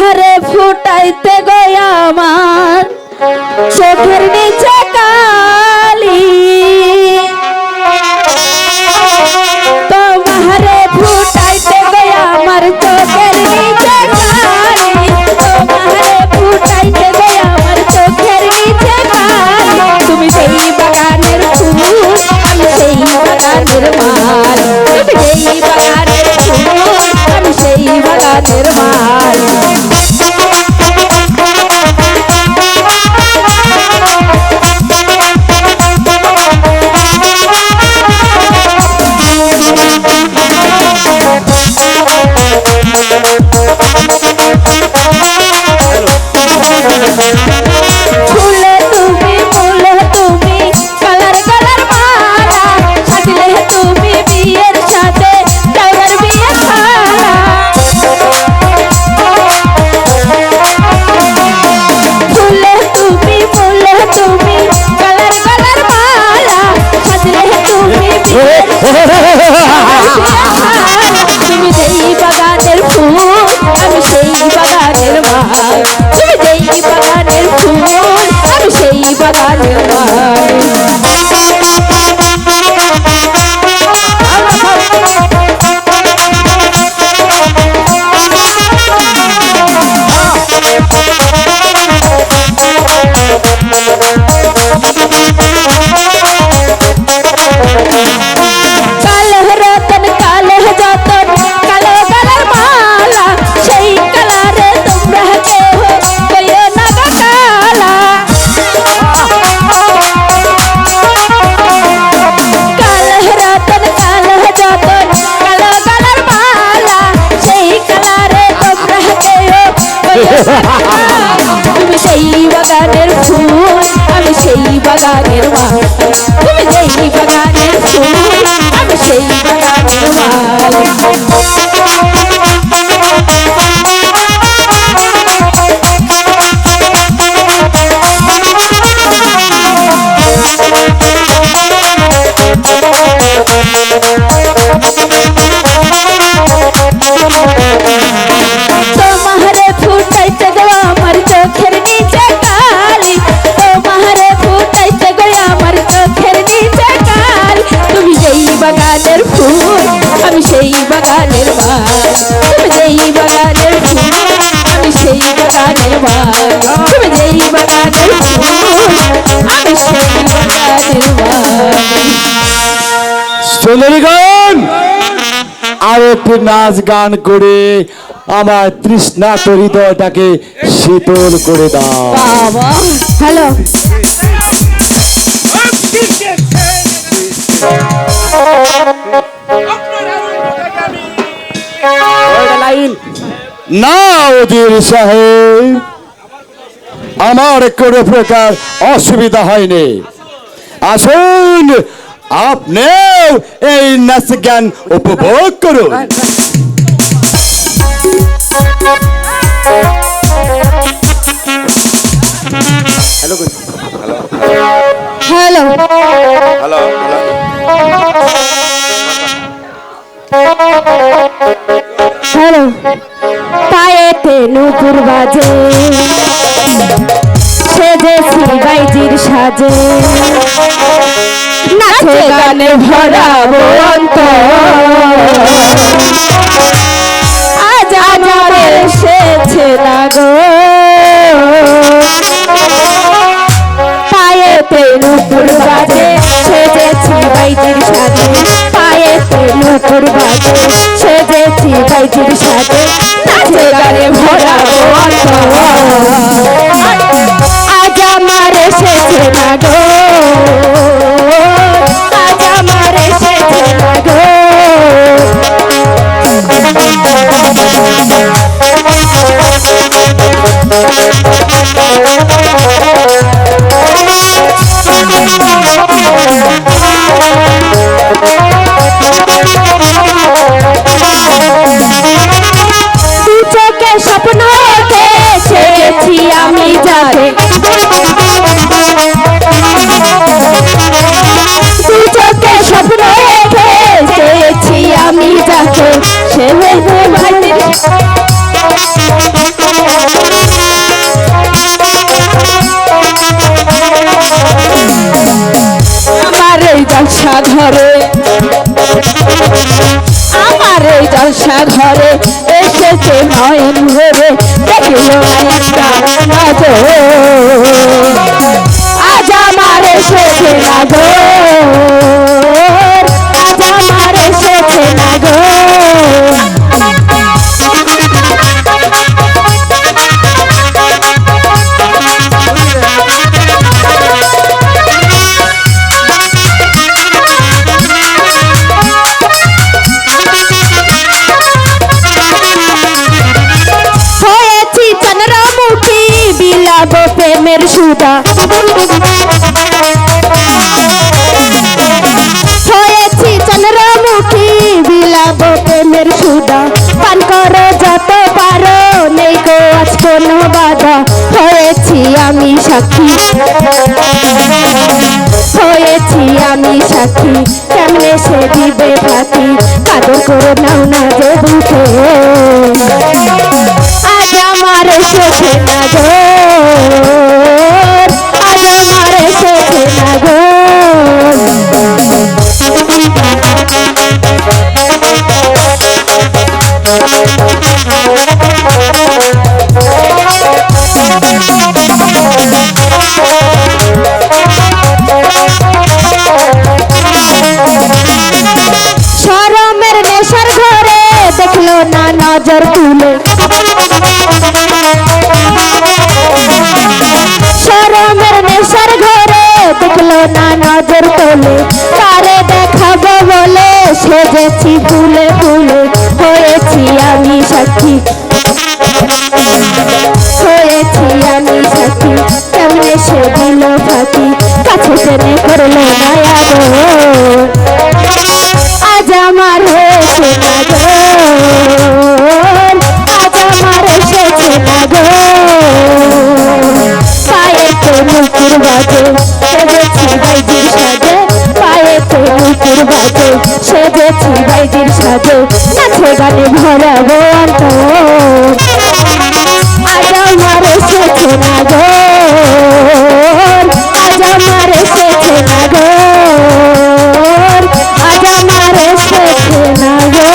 আহারে ফুটাইতে গো আমার। চোখের নিচে লেলিগণ আর একটু নাচ গান করে আমার তৃষ্ণা হৃদয়টাকে শীতল করে দাও। হ্যালো। না ওদের সাহেব আমার কোনো প্রকার অসুবিধা হয়নি। আসুন আপনিও এই নাচ গান উপভোগ করুন। Hello hello. হ্যালো। হ্যালো পায়েতে নুপুর বাজে। সেজে বাইজির সাজে। নাচে গানে ভরাবো আজ আমার এসেছে না গো। পায়েতে নুপুর বাজে সেজেছি বাইতির সাথে পায়েতে নুপুর বাজে সেজেছি বাইতির সাথে নাচে গানে ভরাবো আজ আমার এসেছে না Hey, hey, hey, hey. ঘরে। আমার এই জলসা ঘরে এসেছে নয়ন ভরে। দেখিল আজ আমার এসেছে নগর। প্রেমের সুদা হয়েছি চন্দ্রমুখী বিলাব প্রেমের সুদা পান করো যত পারো, নেই গো আজ কোনো বাধা। হয়েছি আমি সাক্ষী। হয়েছি আমি সাক্ষী, কেমনে সে দিবে ফাঁকি? কাদর করে নাও না নজর তুলে। সরমের নেশার ঘরে দেখল না নজর তোলে। তারে দেখাবো বলে সেজেছি ফুলে ফুলে হয়েছি আমি সাক্ষী হয়েছি আমি সাথী, কেমনে সে দিল ফাঁকি? কাছে টেনে করল মায়া আজ আমার হয়েছে আজ আমার এসেছে পায়ে তো মুকুর বাজে, সেজেছি বাইজির সাজে। পায়ে তো মুকুর বাজে, সেজেছি বাইজির সাজে। গানে ভরাবো অন্তর আজ আমার এসেছে না গো। আজ আমার এসেছে না গো। আজ আমার এসেছে না গো।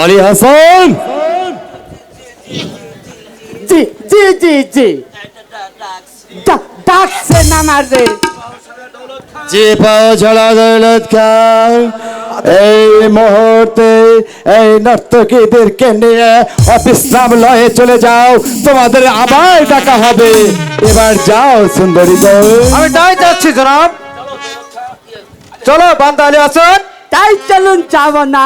আলী হাসান। জি জি জি জি। ডাকছেন আমারে যে পাও ঝাড়া দৌলত এই মুহূর্তে এই নর্তকীদেরকে নিয়ে অবিশ্রাম লয়ে চলে যাও তোমাদের আবার ডাকা হবে। এবার যাও সুন্দরী গো আমি তাই যাচ্ছি জনাব। চলো বান্দা আলী হাসান তাই চলুন যাব না।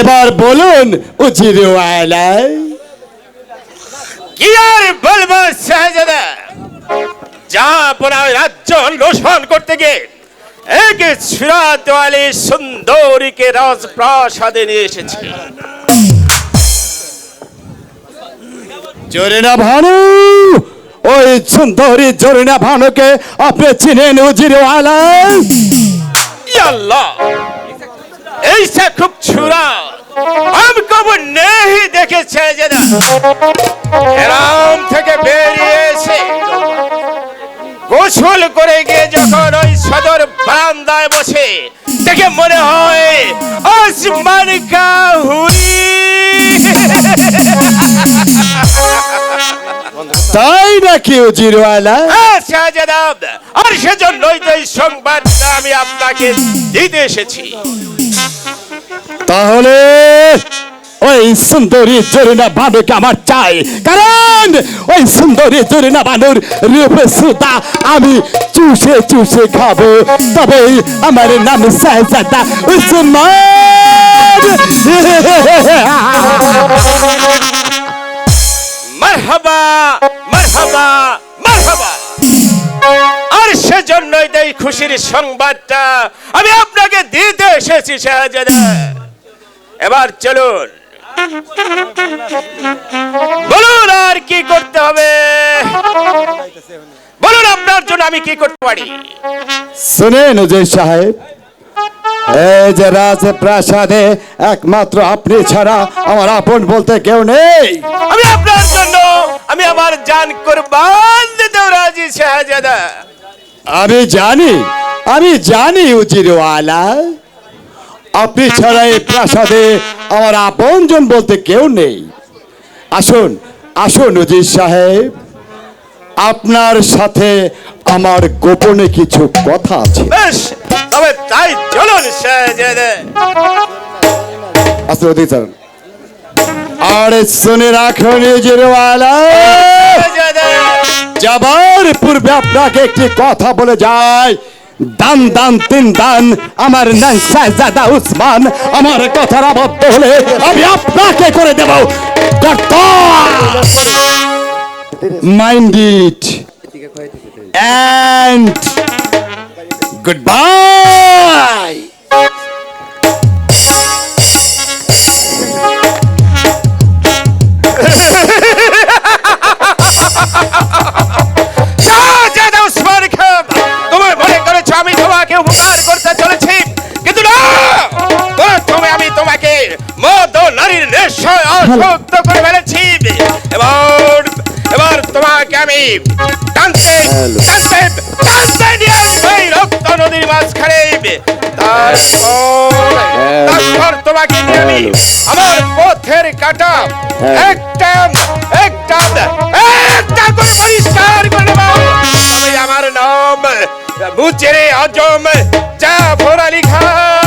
এবার বলুন উজিরওয়ালা কি আর বলব শাহজাদা। যা পড়া রাজ্য লোসন করতে গিয়ে এক সিরাত আলী সুন্দরীকে রাজপ্রাসাদে নিয়ে এসেছি। জরিনা ভানু ওই সুন্দরী জরিনা ভানুকে আপনি চিনেন ইয়া আল্লাহ এইসা খুব ছুরা। हम কবর নেই দেখেছে যেটা হেরাম থেকে বেরিয়ে এসে গোসল করে গিয়ে যখন ওই সদর বারান্দায় বসে দেখে মনে হয় আসমান কা হুই তাই নাকি উজিরওয়ালা হ্যাঁ, আর সেজন্যই তো এই সংবাদটা আমি আপনাকে দিতে এসেছি। তাহলে ওই সুন্দরী জরিনা বানুকে আমার চাই। কারণ ওই সুন্দরী জরিনা বানুর রূপে সুতা আমি চুষে চুষে খাব। তবে আমার নাম শাহজাদা উসমান। মারহাবা মারহাবা মারহাবা। আর সেজন্যই এই খুশির সংবাদটা আমি আপনাকে দিতে এসেছি, শাহজাদা। এবার চলুন। বলুন আর কি করতে হবে। বলুন আপনার জন্য আমি কি করতে পারি। শুনেন উজয় সাহেব এই যে রাজপ্রাসাদে একমাত্র আপনি ছাড়া আমার আপন বলতে কেউ নেই। আমি আপনার জন্য আমি আমার জান কোরবান দিতেও রাজি শাহজাদা। আমি জানি আমি জানি উজিরওয়ালা। আপনি ছাড়া এই প্রাসাদে আমার আপনজন বলতে কেউ নেই। আসুন আসুন উজির সাহেব। আপনার সাথে আমার গোপনে কিছু কথা আছে। বেশ তবে তাই চলুন স্যার আর শুনে রাখুন যাবার পূর্বে আপনাকে একটি কথা বলে যায় দান দান, তিন দান। আমার নাম শাহজাদা উসমান। আমার কথার আবদ্ধ হলে আমি আপনাকে করে দেব। Mind it and goodbye! নারীর নেশায় আসক্ত করে ফেলেছি। এবার এবার তোমাকে আমি টানতে টানতে টানতে নিয়ে আসব রক্ত নদীর মাঝখানে। তারপর তারপর তোমাকে নিয়ে আমি আমার পথের কাটা একটা একটা একটা করে পরিষ্কার করে নেব। আমার নাম বুচেরে আজম জাফর আলী খান।